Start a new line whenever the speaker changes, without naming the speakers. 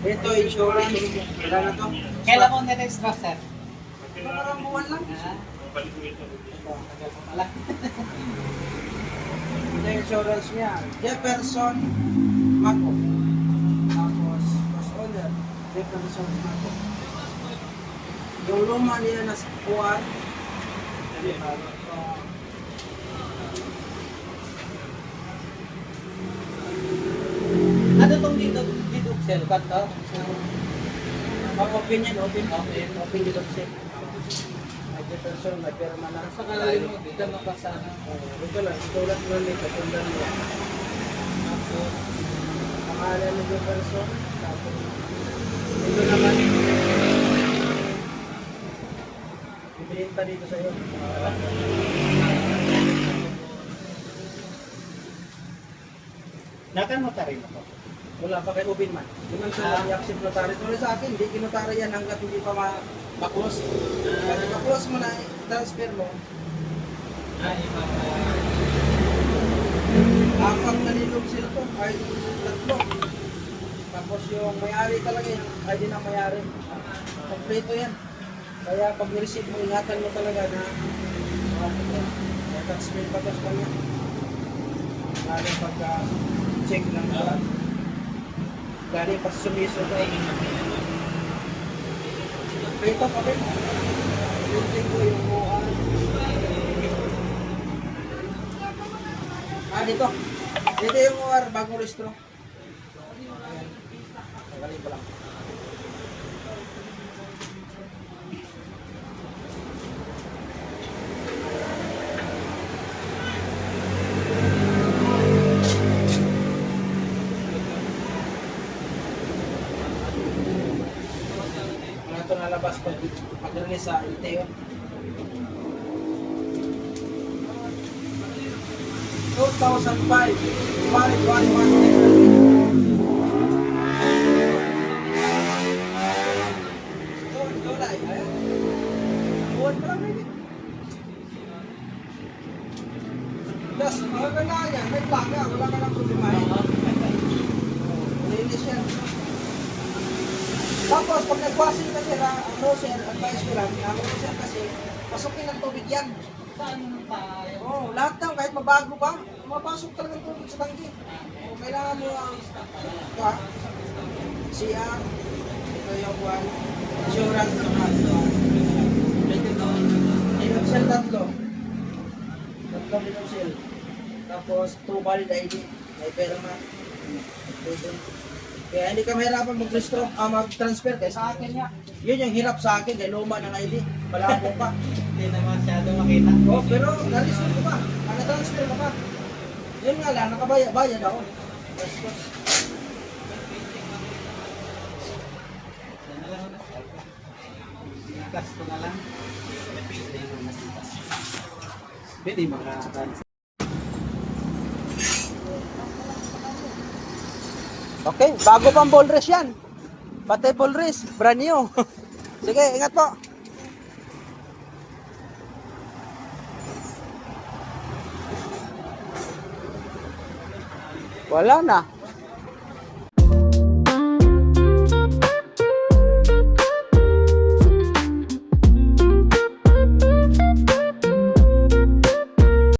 Ito, insurance. Wala na to.
Kailan mo na-extra, sir?
Parang buwan lang.
Ah, ito, tagal pa pala.
Ito insurance niya. Jefferson Mako. Tapos, first owner, Jefferson Mako. Yung luma niya na kuwan.
Ano tong dito, dito, sir? Ba't to?
Ang opinion, open. Open dito siya. May Jefferson, may perma na.
Sa kalalay mo, dito makasana.
Oh, ito lang, itulat mo nito, sundan mo. Tapos, pangalan ni Jefferson, tapos, ito naman, ibinta dito sa iyo.
Nakan mo tarin ako.
Wala pa kay Ubin man. Hindi man siya
Ah.
i-accept notary. Tuloy sa akin, hindi kinotary yan hanggat hindi pa ma- ma-close. Pag ma-close mo na, transfer mo,
Ah, iba
apat na nilog sila to, ay tatlo. Tapos yung may-ari talaga yan, ay di na may-ari. Kompleto yan. Kaya pag receive mo, ingatan mo talaga na uh, transfer pa to sa kanya. Lalo pagka check lang galing pa sumiso to. Ito pa rin. Printing ko yung buwan. Ah, dito. Dito yung UR, bagong restro. Ayan. Galing pa lang. Mga nalabas pag pag-release sa Inteo. 2005, July 11. Doon, July, ayun. Buwan pa ka lang problema eh. Linis yan. Tapos, pag nagwasin kasi, ra- ano sir, advice ko lang, ang sir kasi, pasukin ng tubig yan.
Saan tayo?
Oo, lahat ng kahit mabago pa, mapasok talaga ng tubig sa tangke. O, kailangan mo ang ito ah, CR, ito yung one, insurance naman. Minupsel tatlo. Tatlo minupsel. Tapos, two valid ID. May pera na. Pwede. Kaya hindi ka mahirapan mag-restro, ah, mag-transfer kaya sa akin niya. Yun yung hirap sa akin, kaya luma ng ID. Malabo pa.
Hindi na masyado makita.
Oh, pero na-restro ko pa. Ah, na-transfer ko pa. Yun nga lang, nakabayad bayad ako.
Ikas ko na lang. Pwede maka-transfer.
Okay, bago pang ball race yan. Pati ball race, brand new. Sige, ingat po. Wala na.